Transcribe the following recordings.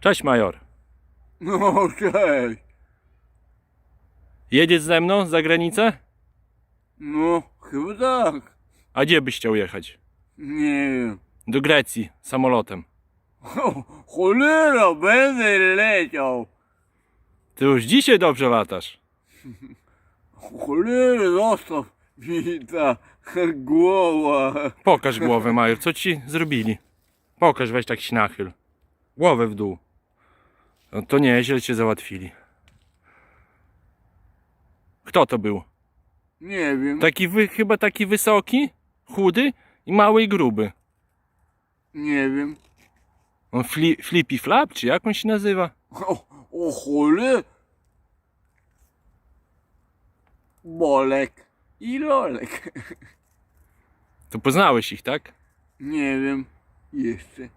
Cześć major. No cześć. Jedziesz ze mną za granicę? No, chyba tak. A gdzie byś chciał jechać? Nie wiem. Do Grecji samolotem. O, cholera, będę leciał. Ty już dzisiaj dobrze latasz. Cholera, zostaw mi ta głowa. Pokaż głowę major, co ci zrobili? Pokaż, weź tak się nachyl. Głowę w dół. No to nieźle cię załatwili. Kto to był? Nie wiem, Taki wy, chyba taki wysoki, chudy i mały i gruby. nie wiem. On fli, flippy flap, czy jak on się nazywa? O, o. Bolek i Lolek. To poznałeś ich, tak? Nie wiem, jeszcze.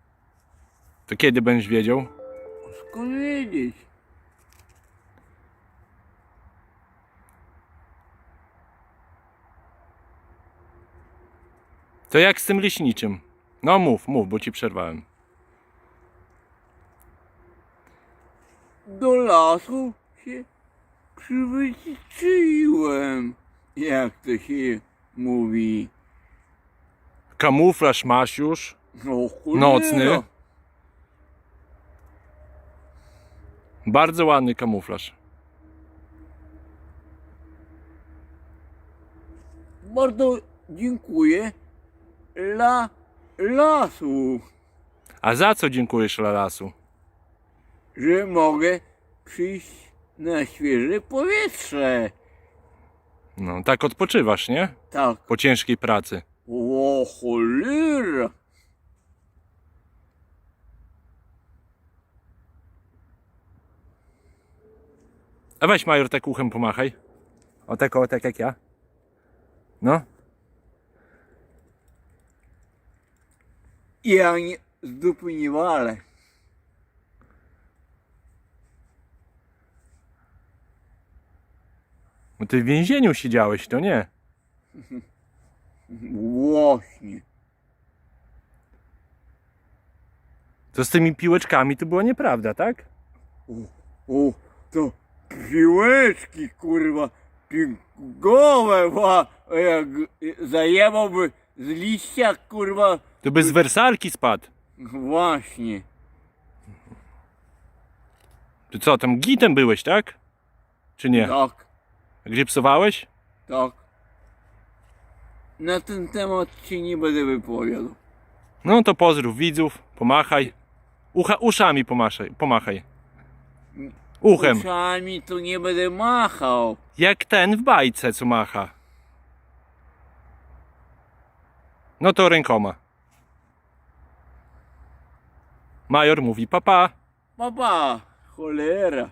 To kiedy będziesz wiedział? Skąd wiedzieć? To jak z tym leśniczym? No mów, mów, bo ci przerwałem. Do lasu się przywyciczyłem. Jak to się mówi? Kamuflaż masz już. O, cholera. Nocny. Bardzo ładny kamuflaż. Bardzo dziękuję dla lasu, A za co dziękujesz Lalasu? że mogę przyjść na świeże powietrze. No, tak odpoczywasz, nie? Tak. Po ciężkiej pracy. O, cholera. A weź major tak uchem pomachaj. O tak, o tak jak ja. No. Ja nie z dupy nie walę. Bo ty w więzieniu siedziałeś, to nie. Właśnie. To z tymi piłeczkami to była nieprawda, tak? O, to piłeczki, kurwa, pigułę, wa, jak zajebałby z liścia, kurwa, To by z wersalki spadł. właśnie. Ty co, tam gitem byłeś, tak? Czy nie? Tak, A Gdzie psowałeś? tak. Na ten temat się nie będę wypowiadał. No to pozdrów widzów, pomachaj. Ucha, uszami pomaszaj, pomachaj. Uchem. Uszami to nie będę machał. Jak ten w bajce, co macha. No to rękoma. Major mówi papa. Papa, cholera.